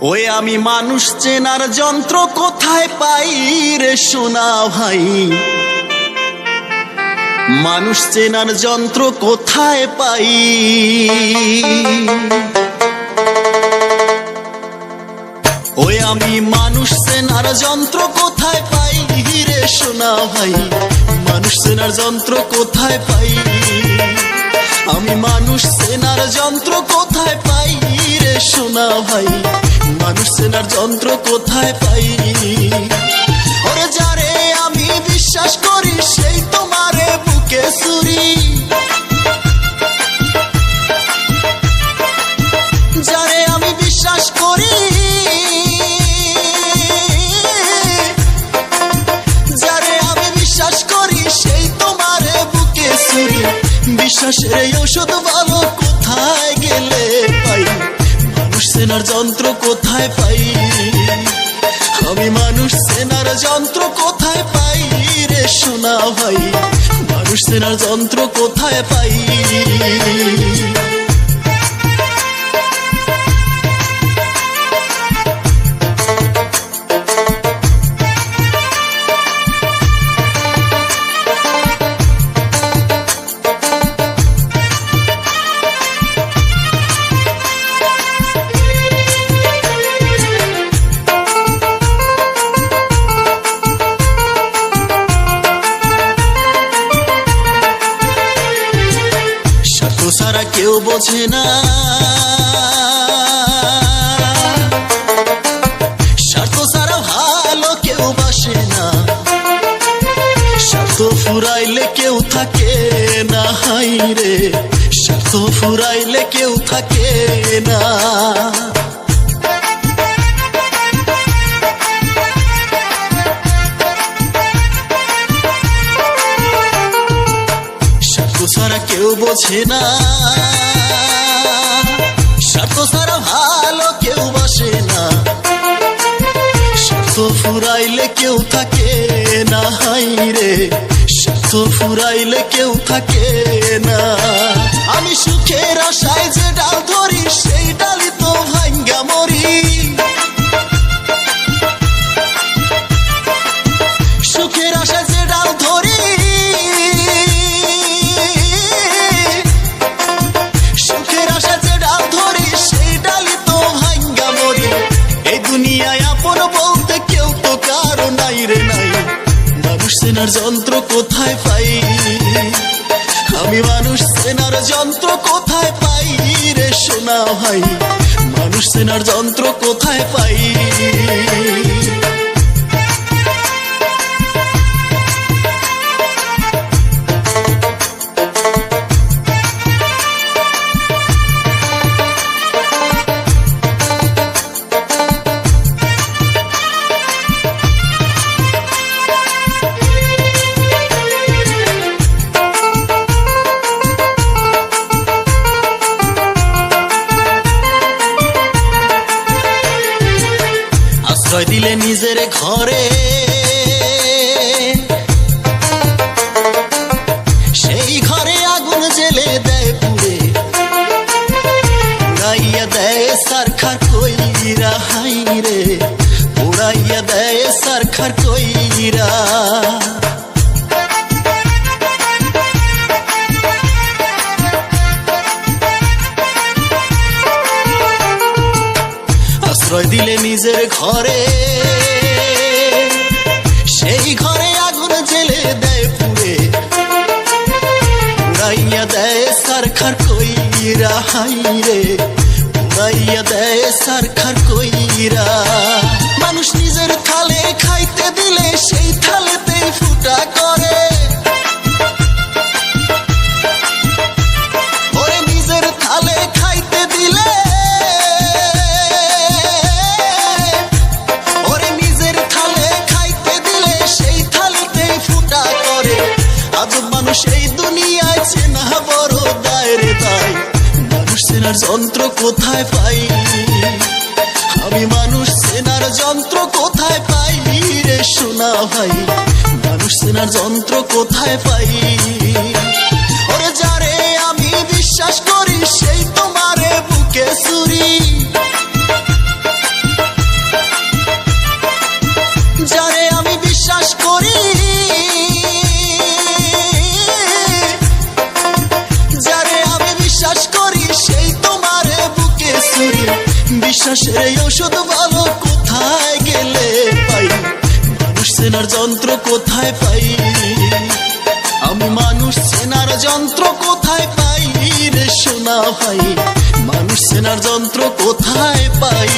ওই আমি মানুষ চেনার যন্ত্র কোথায় পাই রে সোনা ভাই? মানুষ চেনার যন্ত্র কোথায় পাই? ওই আমি মানুষ চেনার যন্ত্র কোথায় পাই রে সোনা ভাই? মানুষ চেনার যন্ত্র কোথায় পাই? আমি মানুষ চেনার যন্ত্র কোথায় পাই সোনা ভাই, মানুষ চেনার যন্ত্র কোথায় পাই? ওরে যারে আমি বিশ্বাস করি, সেই তোমারে বুকে সুরি যারে আমি বিশ্বাসের এই সেনার যন্ত্র কোথায় পাই? আমি মানুষ, সেনার যন্ত্র কোথায় পাই রে সোনা ভাই? মানুষ, সেনার যন্ত্র কোথায় পাই? বোঝে না। স্বার্থ ছাড়া ভালো কেউ বাসে না। স্বার্থ ফুরাইলে কেউ থাকে না, হাই রে। স্বার্থ ফুরাইলে কেউ থাকে না। ছাড়া কেউ বোঝে না। থাকে না হাই রে। স্বার্থ ফুরাইলে কেউ থাকে না। আমি আপন বলতে কেউ তো কারও নাই রে নাই। মানুষ সেনার যন্ত্র কোথায় পাই? আমি মানুষ সেনার যন্ত্র কোথায় পাই রে সোনা ভাই? মানুষ সেনার যন্ত্র কোথায় পাই? আশ্রয় দিলে নিজের ঘরে। সেই ঘরে আগুন জেলে দেয় পুড়ে। উড়াইয়া দেয় সারখার কইরা হাই রে উড়াইয়া দেয় সারখার কইরা। আশ্রয় দিলে নিজের ঘরে। সেই ঘরে আগুন জেলে দেয় পুড়ে। উড়াইয়া দেয় সারখার কইরা, হাই রে। উড়াইয়া দেয় সারখার কইরা। মানুষ নিজের থালে খাইতে দিলে সেই থালেতেই ফুটা করে। চেনার যন্ত্র কোথায় পাই? আমি মানুষ, সেনার যন্ত্র কোথায় পাই রে সোনা ভাই? মানুষ, সেনার যন্ত্র কোথায় পাই? ওরে যারে আমি বিশ্বাস করি, সেই তোমারে বুকে সুরি বিশ্বাসের ওষুধ ভালো কোথায় গেলে পাই? মানুষ সেনার যন্ত্র কোথায় পাই? আমি মানুষ সেনার যন্ত্র কোথায় পাই রে সোনা ভাই? মানুষ সেনার যন্ত্র কোথায় পাই?